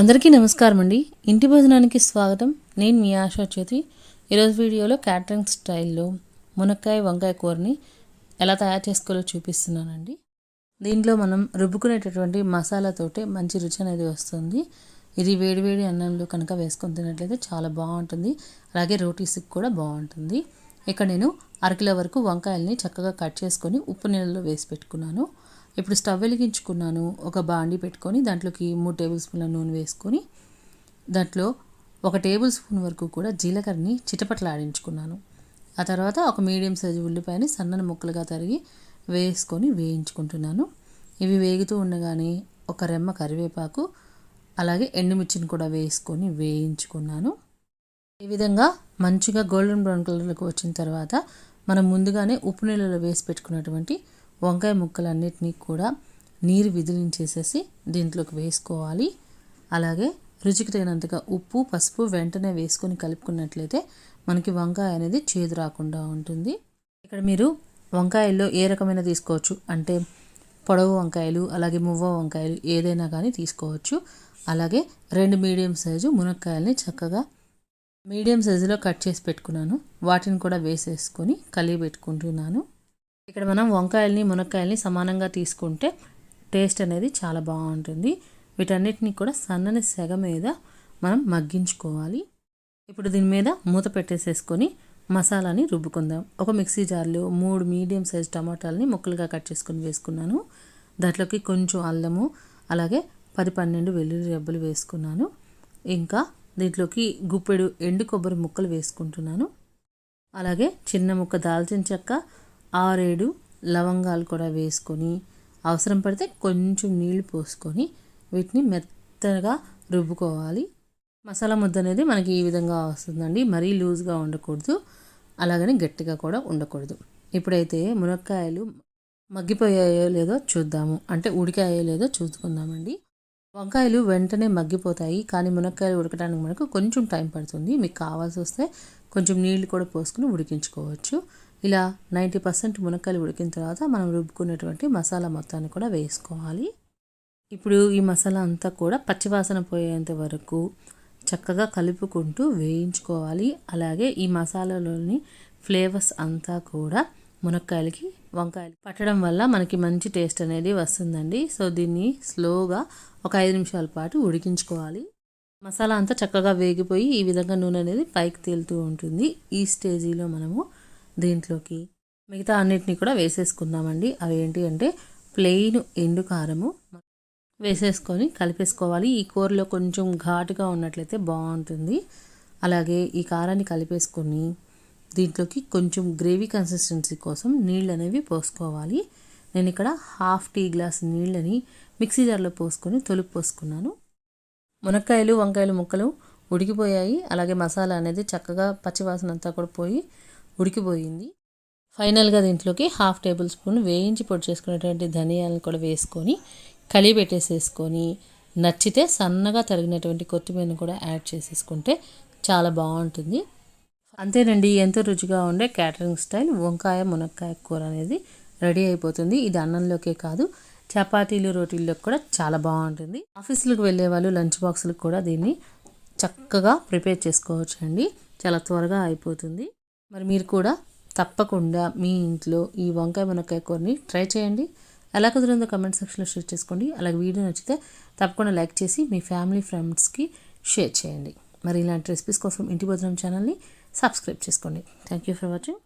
అందరికీ నమస్కారం అండి. ఇంటి భోజనానికి స్వాగతం. నేను మీ ఆశా చేతి ఈరోజు వీడియోలో క్యాటరింగ్ స్టైల్లో మునక్కాయ వంకాయ కూరని ఎలా తయారు చేసుకోవాలో చూపిస్తున్నానండి. దీంట్లో మనం రుబ్బుకునేటటువంటి మసాలాతోటే మంచి రుచి అనేది వస్తుంది. ఇది వేడివేడి అన్నంలో కనుక వేసుకొని తినట్లయితే చాలా బాగుంటుంది. అలాగే రోటీస్కి కూడా బాగుంటుంది. ఇక్కడ నేను అరకిలో వరకు వంకాయల్ని చక్కగా కట్ చేసుకొని ఉప్పు నీళ్ళలో వేసి పెట్టుకున్నాను. ఇప్పుడు స్టవ్ వెలిగించుకున్నాను. ఒక బాండి పెట్టుకొని దాంట్లోకి మూడు టేబుల్ స్పూన్ల నూనె వేసుకొని దాంట్లో ఒక టేబుల్ స్పూన్ వరకు కూడా జీలకర్రని చిటపట్లాడించుకున్నాను. ఆ తర్వాత ఒక మీడియం సైజు ఉల్లిపాయని సన్నని ముక్కలుగా తరిగి వేసుకొని వేయించుకుంటున్నాను. ఇవి వేగుతూ ఉండగానే ఒక రెమ్మ కరివేపాకు అలాగే ఎండుమిర్చిని కూడా వేసుకొని వేయించుకున్నాను. ఈ విధంగా మంచిగా గోల్డెన్ బ్రౌన్ కలర్లోకి వచ్చిన తర్వాత మనం ముందుగానే ఉప్పు నీళ్ళలో వేసి పెట్టుకున్నటువంటి వంకాయ ముక్కలన్నిటినీ కూడా నీరు విదిలించేసేసి దీంట్లోకి వేసుకోవాలి. అలాగే రుచికి తగినంతగా ఉప్పు పసుపు వెంటనే వేసుకొని కలుపుకున్నట్లయితే మనకి వంకాయ అనేది చేదు రాకుండా ఉంటుంది. ఇక్కడ మీరు వంకాయల్లో ఏ రకమైన తీసుకోవచ్చు? అంటే పొడవు వంకాయలు అలాగే మువ్వ వంకాయలు ఏదైనా కానీ తీసుకోవచ్చు. అలాగే రెండు మీడియం సైజు మునక్కాయల్ని చక్కగా మీడియం సైజులో కట్ చేసి పెట్టుకున్నాను. వాటిని కూడా వేసేసుకొని కలిగి పెట్టుకుంటున్నాను. ఇక్కడ మనం వంకాయల్ని మునక్కాయల్ని సమానంగా తీసుకుంటే టేస్ట్ అనేది చాలా బాగుంటుంది. వీటన్నిటిని కూడా సన్నని సెగ మీద మనం మగ్గించుకోవాలి. ఇప్పుడు దీని మీద మూత పెట్టేసేసుకొని మసాలాని రుబ్బుకుందాం. ఒక మిక్సీ జార్లో మూడు మీడియం సైజ్ టమాటాలని ముక్కలుగా కట్ చేసుకొని వేసుకున్నాను. దాంట్లోకి కొంచెం అల్లము అలాగే పది పన్నెండు వెల్లుల్లి రెబ్బలు వేసుకున్నాను. ఇంకా దీంట్లోకి గుప్పెడు ఎండు కొబ్బరి ముక్కలు వేసుకుంటున్నాను. అలాగే చిన్న ముక్క దాల్చిన చెక్క ఆరేడు లవంగాలు కూడా వేసుకొని అవసరం పడితే కొంచెం నీళ్ళు పోసుకొని వీటిని మెత్తగా రుబ్బుకోవాలి. మసాలా ముద్ద అనేది మనకి ఈ విధంగా వస్తుందండి. మరీ లూజ్గా ఉండకూడదు. అలాగని గట్టిగా కూడా ఉండకూడదు. ఇప్పుడైతే మునక్కాయలు మగ్గిపోయాయో లేదో చూద్దాము. అంటే ఉడికాయో లేదో చూసుకుందామండి. వంకాయలు వెంటనే మగ్గిపోతాయి. కానీ మునక్కాయలు ఉడకడానికి మనకు కొంచెం టైం పడుతుంది. మీకు కావాల్సి వస్తే కొంచెం నీళ్ళు కూడా పోసుకుని ఉడికించుకోవచ్చు. ఇలా నైంటీ పర్సెంట్ మునక్కాయలు ఉడికిన తర్వాత మనం రుబ్బుకున్నటువంటి మసాలా మొత్తాన్ని కూడా వేసుకోవాలి. ఇప్పుడు ఈ మసాలా అంతా కూడా పచ్చివాసన పోయేంత వరకు చక్కగా కలుపుకుంటూ వేయించుకోవాలి. అలాగే ఈ మసాలాలోని ఫ్లేవర్స్ అంతా కూడా మునక్కాయలకి వంకాయలు పట్టడం వల్ల మనకి మంచి టేస్ట్ అనేది వస్తుందండి. సో దీన్ని స్లోగా ఒక ఐదు నిమిషాల పాటు ఉడికించుకోవాలి. మసాలా అంతా చక్కగా వేగిపోయి ఈ విధంగా నూనె అనేది పైకి తేలుతూ ఉంటుంది. ఈ స్టేజీలో మనము దీంట్లోకి మిగతా అన్నిటిని కూడా వేసేసుకుందామండి. అవి ఏంటి అంటే ప్లెయిన్ ఎండు కారము వేసేసుకొని కలిపేసుకోవాలి. ఈ కూరలో కొంచెం ఘాటుగా ఉన్నట్లయితే బాగుంటుంది. అలాగే ఈ కారాన్ని కలిపేసుకొని దీంట్లోకి కొంచెం గ్రేవీ కన్సిస్టెన్సీ కోసం నీళ్ళు అనేవి పోసుకోవాలి. నేను ఇక్కడ హాఫ్ టీ గ్లాస్ నీళ్ళని మిక్సీ జార్లో పోసుకొని తొలుపు పోసుకున్నాను. మునక్కాయలు వంకాయలు ముక్కలు ఉడికిపోయాయి. అలాగే మసాలా అనేది చక్కగా పచ్చివాసన అంతా కూడా పోయి ఉడికిపోయింది. ఫైనల్గా దీంట్లోకి హాఫ్ టేబుల్ స్పూన్ వేయించి పొడి చేసుకునేటువంటి ధనియాలను కూడా వేసుకొని కలిపి పెట్టేసేసుకొని నచ్చితే సన్నగా తరిగినటువంటి కొత్తిమీరను కూడా యాడ్ చేసేసుకుంటే చాలా బాగుంటుంది. అంతేనండి ఎంతో రుచిగా ఉండే క్యాటరింగ్ స్టైల్ వంకాయ మునక్కాయ కూర అనేది రెడీ అయిపోతుంది. ఇది అన్నంలోకే కాదు చపాతీలు రోటీల్లో కూడా చాలా బాగుంటుంది. ఆఫీసులకు వెళ్ళే వాళ్ళు లంచ్ బాక్సులకు కూడా దీన్ని చక్కగా ప్రిపేర్ చేసుకోవచ్చు అండి చాలా త్వరగా అయిపోతుంది. మరి మీరు కూడా తప్పకుండా మీ ఇంట్లో ఈ వంకాయ మునక్కాయ కూరని ట్రై చేయండి. ఎలా కుదిరిందో కమెంట్ సెక్షన్లో షేర్ చేసుకోండి. అలాగే వీడియో నచ్చితే తప్పకుండా లైక్ చేసి మీ ఫ్యామిలీ ఫ్రెండ్స్కి షేర్ చేయండి. మరి ఇలాంటి రెసిపీస్ కోసం ఇంటి భోజనం ఛానల్ని సబ్స్క్రైబ్ చేసుకోండి. Thank you for watching